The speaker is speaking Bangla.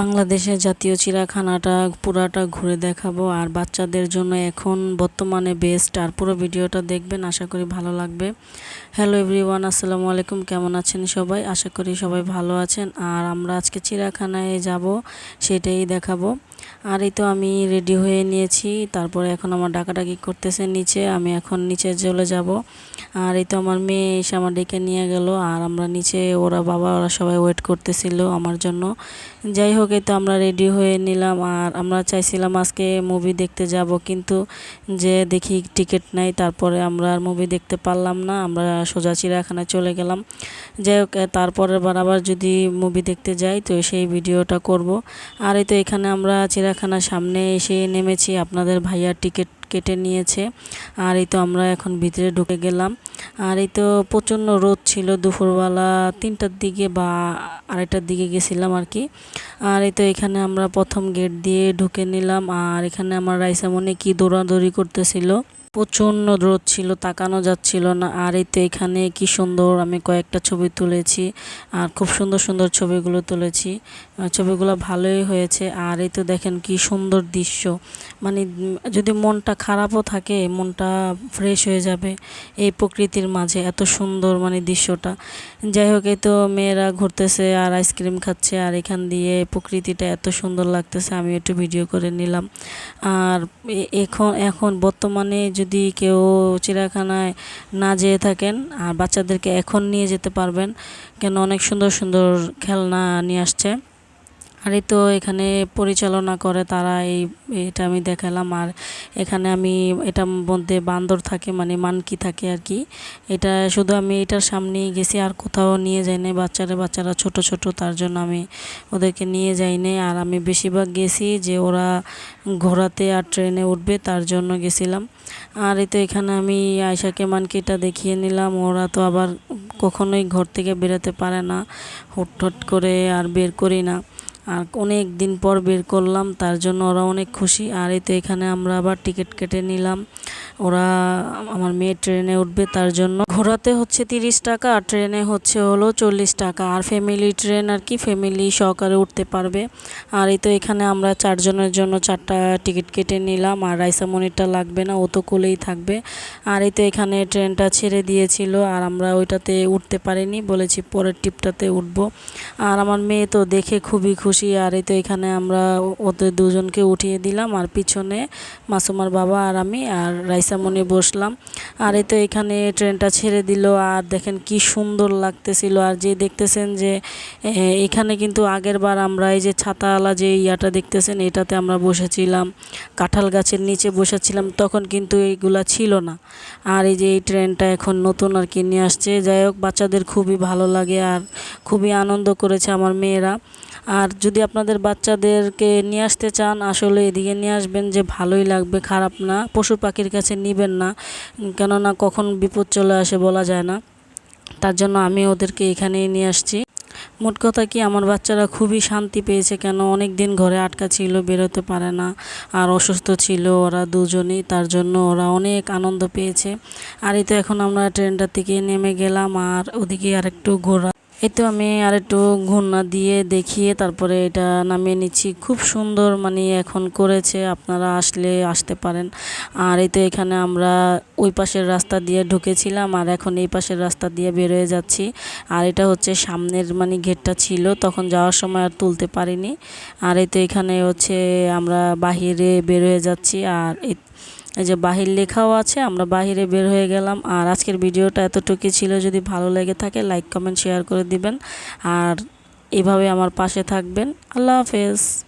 বাংলাদেশের জাতীয় চিড়াখানাটা পুরাটা ঘুরে দেখাবো আর বাচ্চাদের জন্য এখন বর্তমানে বেস্ট আর পুরো ভিডিওটা দেখবেন, আশা করি ভালো লাগবে। হ্যালো এভরিওয়ান আসসালামু আলাইকুম, কেমন আছেন সবাই? আশা করি সবাই ভালো আছেন। আর আমরা আজকে চিড়াখানায় যাব, সেটাই দেখাবো। আর এই তো আমি রেডি হয়ে নিয়েছি। তারপরে এখন আমার ডাকাডাকি করতেছে নিচে, আমি এখন নিচে চলে যাব। আর এই তো আমার মেয়ে এসে আমার ডেকে নিয়ে গেল, আর আমরা নিচে ওরা বাবা, ওরা সবাই ওয়েট করতেছিল আমার জন্য। যাই হোক, এই তো আমরা রেডি হয়ে নিলাম, আর আমরা চাইছিলাম আজকে মুভি দেখতে যাব, কিন্তু যে দেখি টিকিট নাই, তারপরে আমরা আর মুভি দেখতে পারলাম না, আমরা সোজা চিড়িয়াখানায় চলে গেলাম। যাই হোক তারপরের বার আবার যদি মুভি দেখতে যাই, তো সেই ভিডিওটা করব। আর এই তো এখানে আমরা চিড়িয়াখানার সামনে এসে নেমেছি। আপনাদের ভাইয়ার টিকিট কেটে নিয়েছে। আর এই তো আমরা এখন ভিতরে ঢুকে গেলাম। আর এই তো প্রচণ্ড রোদ ছিল দুপুরবেলা তিনটার দিকে বা আড়াইটার দিকে গেছিলাম আর কি। আর এই তো এখানে আমরা প্রথম গেট দিয়ে ঢুকে নিলাম আর এখানে আমার রাইসামনে কি দৌড়াদৌড়ি করতেছিল। প্রচণ্ড রোদ ছিল, তাকানো যাচ্ছিল না। আর এই তো এখানে কি সুন্দর আমি কয়েকটা ছবি তুলেছি আর খুব সুন্দর সুন্দর ছবিগুলো তুলেছি। ছবিগুলো ভালোই হয়েছে। আর এই তো দেখেন কি সুন্দর দৃশ্য। মানে যদি মনটা খারাপও থাকে, মনটা ফ্রেশ হয়ে যাবে। এই প্রকৃতির মাঝে এত সুন্দর মানে দৃশ্যটা। যাই হোক, এই তো মেয়েরা ঘুরতেছে আর আইসক্রিম খাচ্ছে আর এখান দিয়ে প্রকৃতিটা এত সুন্দর লাগতেছে আমি একটু ভিডিও করে নিলাম। আর এখন এখন বর্তমানে যদি কেউ চিড়িয়াখানায় না যেয়ে থাকেন আর বাচ্চাদেরকে এখন নিয়ে যেতে পারবেন, কেন অনেক সুন্দর সুন্দর খেলনা নিয়ে আসছে। আর তো এখানে পরিচালনা করে তারা এই, এটা আমি দেখালাম। আর এখানে আমি, এটার মধ্যে বান্দর থাকে মানে মানকি থাকে আর কি। এটা শুধু আমি এটার সামনেই গেছি, আর কোথাও নিয়ে যাই নাই। বাচ্চারা বাচ্চারা ছোট ছোট, তার জন্য আমি ওদেরকে নিয়ে যাই নাই। আর আমি বেশিরভাগ গেছি যে ওরা ঘোরাতে আর ট্রেনে উঠবে, তার জন্য গেছিলাম। আর এই তো এখানে আমি আয়সাকে মানকিটা দেখিয়ে নিলাম। ওরা তো আবার কখনোই ঘর থেকে বেরোতে পারে না। হুট করে আর বের করি না। আর অনেক দিন পর বের করলাম, তার জন্য ওরা অনেক খুশি। আর এই তো এখানে আমরা আবার টিকিট কেটে নিলাম। ওরা আমার মেয়ে ট্রেনে উঠবে, তার জন্য। ঘোরাতে হচ্ছে তিরিশ টাকা, আর ট্রেনে হচ্ছে হলো চল্লিশ টাকা। আর ফ্যামিলি ট্রেন আর কি ফ্যামিলি সহকারে উঠতে পারবে। আর এই তো এখানে আমরা চারজনের জন্য চারটা টিকিট কেটে নিলাম। আর রাইসা মনিরটা লাগবে না, ও তো কোলেই থাকবে। আর এই তো এখানে ট্রেনটা ছেড়ে দিয়েছিল, আর আমরা ওইটাতে উঠতে পারিনি, বলেছি পরের টিপটাতে উঠবো। আর আমার মেয়ে তো দেখে খুবই খুশি। আর এই তো এখানে আমরা ওদের দুজনকে উঠিয়ে দিলাম, আর পিছনে মাসুমার বাবা আর আমি আর রাইসা মনে বসলাম। আর এই তো এখানে ট্রেনটা ছেড়ে দিল, আর দেখেন কি সুন্দর লাগতেছিল। আর যে দেখতেছেন যে এখানে কিন্তু আগের বার আমরা এই যে ছাতাওয়ালা যে ইয়াটা দেখতেছেন, এটাতে আমরা বসেছিলাম। কাঁঠাল গাছের নিচে বসেছিলাম, তখন কিন্তু এইগুলা ছিল না। আর এই যে এই ট্রেনটা এখন নতুন আর কি নিয়ে আসছে। যাই হোক, বাচ্চাদের খুবই ভালো লাগে আর খুবই আনন্দ করেছে আমার মেয়েরা। আর যদি আপনাদের বাচ্চাদেরকে নিয়ে আসতে চান, আসলে এদিকে নিয়ে আসবেন যে ভালোই লাগবে, খারাপ না, পশু পাখির কাছে নিবেন না, কেননা কখন বিপদ চলে আসে বলা যায় না। তার জন্য আমি ওদেরকে এখানেই নিয়ে আসছি। মোট কথা কি, আমার বাচ্চারা খুবই শান্তি পেয়েছে, কেন অনেক দিন ঘরে আটকা ছিল, বেরোতে পারে না, আর অসুস্থ ছিল ওরা দুজনেই, তার জন্য ওরা অনেক আনন্দ পেয়েছে। আর এই তো এখন আমরা ট্রেনটা থেকে নেমে গেলাম, আর ওদিকে আর একটু ঘোরা তো আমি আর একটু ঘূর্ণা দিয়ে দেখিয়ে তারপরে এটা নামিয়ে নিচ্ছি। খুব সুন্দর মানে এখন করেছে, আপনারা আসলে আসতে পারেন। আর এই তো এখানে আমরা ওই পাশের রাস্তা দিয়ে ঢুকেছিলাম আর এখন এই পাশের রাস্তা দিয়ে বেরোয় যাচ্ছি। আর এটা হচ্ছে সামনের মানে গেটটা ছিল, তখন যাওয়ার সময় আর তুলতে পারিনি। আর এই তো এখানে হচ্ছে আমরা বাহিরে বেরোয় যাচ্ছি আর এই যে বাহির লেখাও আছে, আমরা বাহিরে বের হয়ে গেলাম। আর আজকের ভিডিওটা এতটুকুই ছিল। যদি ভালো লেগে থাকে লাইক কমেন্ট শেয়ার করে দিবেন। আর এভাবে আমার পাশে থাকবেন। আল্লাহ হাফেজ।